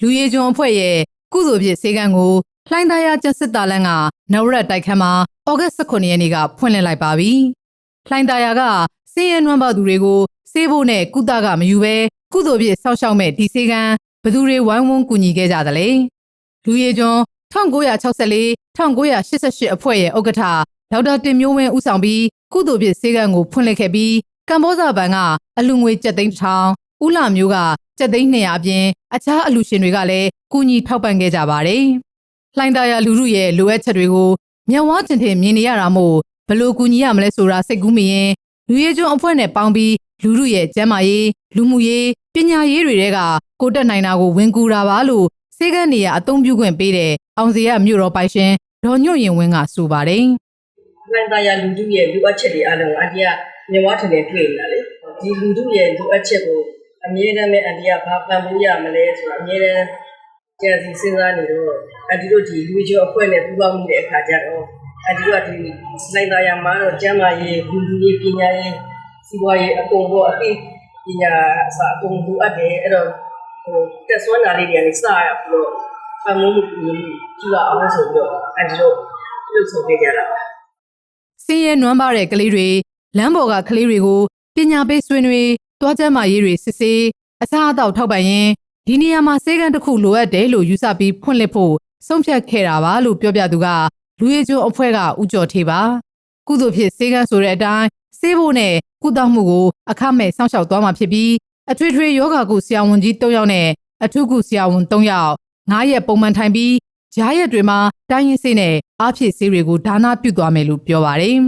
လူရည်ကျွန်းအဖွဲ့ရဲ့ကုသိုလ်ဖြစ်စေကံကိုလှိုင်းသားရကျက်စစ်တာလန်ကနဝရက်တိုက်ခန်းမှာဩဂတ်18ရက်နေ့ကဖွင့်လှစ်လိုက်ပါပြီ။လှိုင်းသားရကစင်းရဲနွမ်းပါသူတွေကိုစေးဖို့နဲ့ကုသကမယူဘဲကုသိုလ်ဖြစ်ဆောက်ရှောက်မဲ့ဒီစေကံဘသူတွေဝိုင်းဝန်းကူညီခဲ့ကြသလဲ။လူရည်ကျွန်း1964 1988အဖွဲ့ရဲ့ဥက္ကဋ္ဌဒေါက်တာတင်မျိုးဝင်းဦးဆောင်ပြီးကုသိုလ်ဖြစ်စေကံကိုဖွင့်လှစ်ခဲ့ပြီးကမ္ဘောဇဘဏ်ကအလူငွေကျပ်သိန်းတစ်ထောင် ဦးလာမျိုးကကျပ်သိန်း200အပြင်အခြားအလူရှင်တွေကလည်းကူညီထောက်ပံ့ခဲ့ကြပါတယ်။လှိုင်းသားရလူလူရဲ့လိုအပ်ချက်တွေကိုမြောက်ဝါတင်ထင်မြင်နေရတာမို့ဘယ်လို့ကူညီရမလဲဆိုတာစိတ်ကူးမိရင်လူရဲကျွန်းအဖွဲ့နဲ့ပေါင်းပြီးလူလူရဲ့ကျမ်းမာရေးလူမှုရေးပညာရေးတွေတဲကကိုတက်နိုင်တာကိုဝင်ကူတာပါလို့စေကန်းနေရအသုံးပြုခွင့်ပေးတဲ့အောင်စီရမြို့တော်ပိုင်ရှင်ဒေါ်ညွန့်ရင်ဝင်းကဆိုပါတယ်။နိုင်သားရလူထုရဲ့လူအပ်ချက်တွေအားလုံးအန်တီကမြဝထနေတွေ့နေတာလေဒီလူထုရဲ့လူအပ်ချက်ကို အမြဲတမ်းပဲအန်တီကဘာပံ့ပိုးရမလဲဆိုတာအမြဲတမ်းကြံစီစဉ်းစားနေတော့အန်တီတို့ဒီလူကျော်အဖွဲ့နဲ့ပူးပေါင်းနေတဲ့အခါကျတော့အန်တီတို့ကဒီနိုင်သားရမှာတော့ကျမ်းမာရေးလူလူရေးပညာရေးစီးပွားရေးအကုန်ပေါ့အသိပညာအစအကုန်လိုအပ်တယ်အဲ့တော့ဟိုတက်ဆွမ်းတာလေးတွေကနေစရပြီးတော့ပံ့ပိုးမှုပြုလို့ကြည့်ရအောင်ဆိုပြီးတော့အန်တီတို့ပြုလုပ်ဆောင်ခဲ့ကြတာပါစင်းရဲနွမ်းပါတဲ့ကလေးတွေလမ်းပေါ်ကကလေးတွေကိုပညာပေးဆွေးနွေး တွားကျမ်းမာရေးတွေစစ်ဆေးအစားအသောက်ထောက်ပံ့ရင်ဒီနေရာမှာစေကန်းတစ်ခုလိုအပ်တယ်လို့ယူဆပြီးဖွင့်လှစ်ဖို့ဆုံးဖြတ်ခဲ့တာပါလို့ပြောပြသူကလူရဲကျွန်းအဖွဲ့ကဥကြော်ထေပါကုသိုလ်ဖြစ်စေကန်းဆိုတဲ့အတိုင်းစေးဖို့နဲ့ကုသမှုကိုအခမဲ့စောင့်ရှောက်သွားမှာဖြစ်ပြီးအထွေထွေယောဂကုဆရာဝန်ကြီး၃ယောက်နဲ့အထုကုဆရာဝန်၃ယောက်၅ရက်ပုံမှန်ထိုင်ပြီးကြားရက်တွေမှာတိုင်းရင်းစေးနဲ့အားဖြည့်ဆေးတွေကိုဒါနပြုသွားမယ်လို့ပြောပါတယ်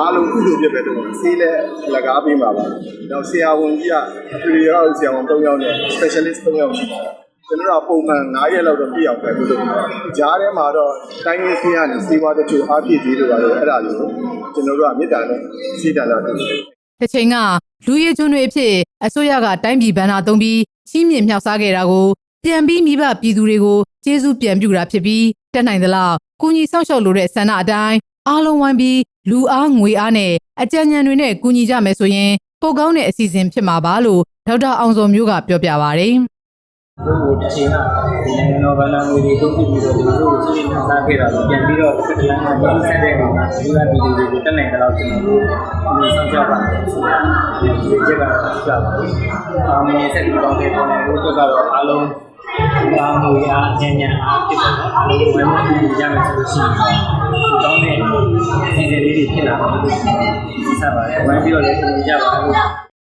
အားလုံးကုသိုလ်ဖြစ်တဲ့တော့ဆေးလည်းလကားပေးပါပါ။နောက်ဆရာဝန်ကြီးကအပလီရောဆရာဝန်၃ယောက်နဲ့ specialist ၃ယောက်ရှိပါတယ်။ကျွန်တော်တို့ကပုံမှန်9ရက်လောက်တော့ပြည့်အောင်ပဲပြုလုပ်ပါတယ်။ကြားထဲမှာတော့တိုင်းရင်းဆေးကနေဆေးဝါးတချို့အားပြည့်သေးလို့ပါလို့အဲ့ဒါလေးကိုကျွန်တော်တို့ကမေတ္တာနဲ့စီးတန်လာတယ်။တစ်ချိန်ကလူရည်ကျွန်းတွေအဖြစ်အစိုးရကတိုင်းပြည်ဗန္နာသုံးပြီးချီးမြှင့်မြောက်စားခဲ့တာကိုပြန်ပြီးမိဘပြည်သူတွေကိုကျေးဇူးပြန်ပြုတာဖြစ်ပြီးတက်နိုင်သလောက်ကုညီဆောင်ရှောက်လိုတဲ့ဆန္ဒအတိုင်း အားလုံးဝိုင်းပြီးလူအားငွေအားနဲ့အကြံဉာဏ်တွေနဲ့ကူညီကြမယ်ဆိုရင်ပိုကောင်းတဲ့အစီအစဉ်ဖြစ်မှာပါလို့ဒေါက်တာအောင်စောမျိုးကပြောပြပါဗျ။ဘုရားတစ်ချိန်ကဒီနိုင်ငံတော်ဗန္ဒာငွေတွေတုံ့ပြန်ပြီးတော့ဒီလိုကိုစီးနှံစားခဲ့တာကိုပြန်ပြီးတော့တစ်ခါတည်းကညှိဆက်တဲ့နေမှာလူရပြည်သူတွေကိုတက်နိုင်တဲ့လောက်ကျွန်တော်တို့ဒီဆောင်ကြပါမယ်ဆိုတော့ဒီချက်ကကြပါဘူး။အာမင်းဆက်ပြီးတော့ပြန်တယ်လို့ကတော့အားလုံး ဘာမှမရအញ្ញံအားဖြစ်တယ်နော်အားလုံးဝယ်မှုကြရမယ်ဆိုလို့ရှိရင်ကောင်းတဲ့စီစဉ်လေးတွေဖြစ်လာတယ်ဆက်ပါတယ်ဝိုင်းပြီးတော့လည်းကျွန်တော်ကြပါလို့